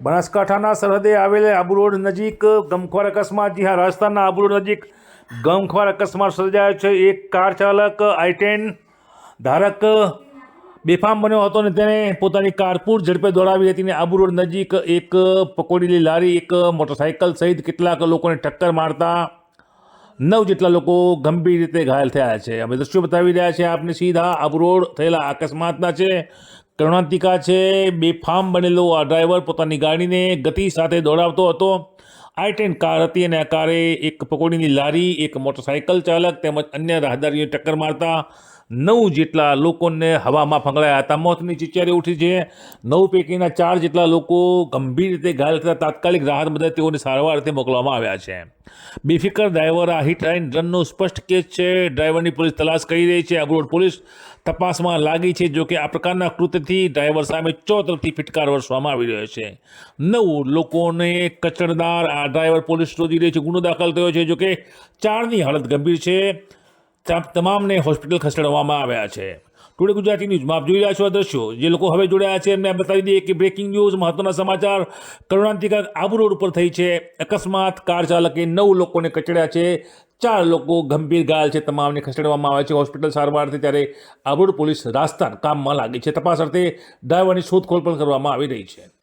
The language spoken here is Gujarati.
બનાસકાંઠાના સરહદે આવેલ આબુ રોડ નજીક ગમખ્વાર અકસ્માત જી હા રાજસ્થાનના આબુરોડ નજીક ગમખ્વાર અકસ્માત સર્જાયો છે. એક કાર ચાલક, આઈટેન ધારક બેફામ બન્યો હતો અને તેણે પોતાની કારપૂર ઝડપે દોડાવી હતી અને આબુ રોડ નજીક એક પકોડેલી લારી, એક મોટરસાઇકલ સહિત કેટલાક લોકોને ટક્કર મારતા નવ જેટલા લોકો ગંભીર રીતે ઘાયલ થયા છે. અમે દ્રશ્યો બતાવી રહ્યા છે આપને સીધા આબુ રોડ થયેલા અકસ્માતના છે. કરુણાંતિકા છે, બેફામ બનેલો આ ડ્રાઈવર પોતાની ગાડીને ગતિ સાથે દોડાવતો હતો. આઈ ટેન કાર હતી અને આ કારે એક પકોડીની લારી, એક મોટરસાઇકલ ચાલક તેમજ અન્ય રાહદારીઓને ટક્કર મારતા નવ જેટલા લોકોને હવામાં ફંગળાયા હતા. મોતની ચિચારી ઉઠી છે. નવ પૈકીના ચાર જેટલા લોકો ગંભીર રીતે ઘાયલ થતા તાત્કાલિક રાહત મદદ તેઓને સારવાર અર્થે મોકલવામાં આવ્યા છે. બેફિકર ડ્રાઈવર આ હિટ એન્ડ રનનો સ્પષ્ટ કેસ છે. ડ્રાઈવરની પોલીસ તલાશ કરી રહી છે. અબરોડ પોલીસ તપાસમાં લાગી છે જોકે આ પ્રકારના કૃત્યથી ડ્રાઈવર સામે ચોતરથી ફિટકાર વરસવામાં આવી રહ્યો છે. નવ લોકોને કચડદાર આ ડ્રાઈવર પોલીસ શોધી રહી છે. ગુનો દાખલ થયો છે. જો કે ચારની હાલત ગંભીર છે. તમામને હોસ્પિટલ ખસેડવામાં આવ્યા છે. ટુડે ગુજરાતી ન્યૂઝમાં આપ જોઈ રહ્યા છો આ દ્રશ્યો. જે લોકો હવે જોડાયા છે, એમને બતાવી દઈએ કે બ્રેકિંગ ન્યૂઝ મહત્વના સમાચાર. કરુણાંતિકા આબુ રોડ ઉપર થઈ છે. અકસ્માત, કાર ચાલકે નવ લોકોને કચડ્યા છે. ચાર લોકો ગંભીર ઘાયલ છે. તમામને ખસેડવામાં આવે છે હોસ્પિટલ સારવારથી ત્યારે આબુડ પોલીસ રાસ્તા કામમાં લાગી છે. તપાસ અર્થે ડ્રાઈવરની શોધખોળ પણ કરવામાં આવી રહી છે.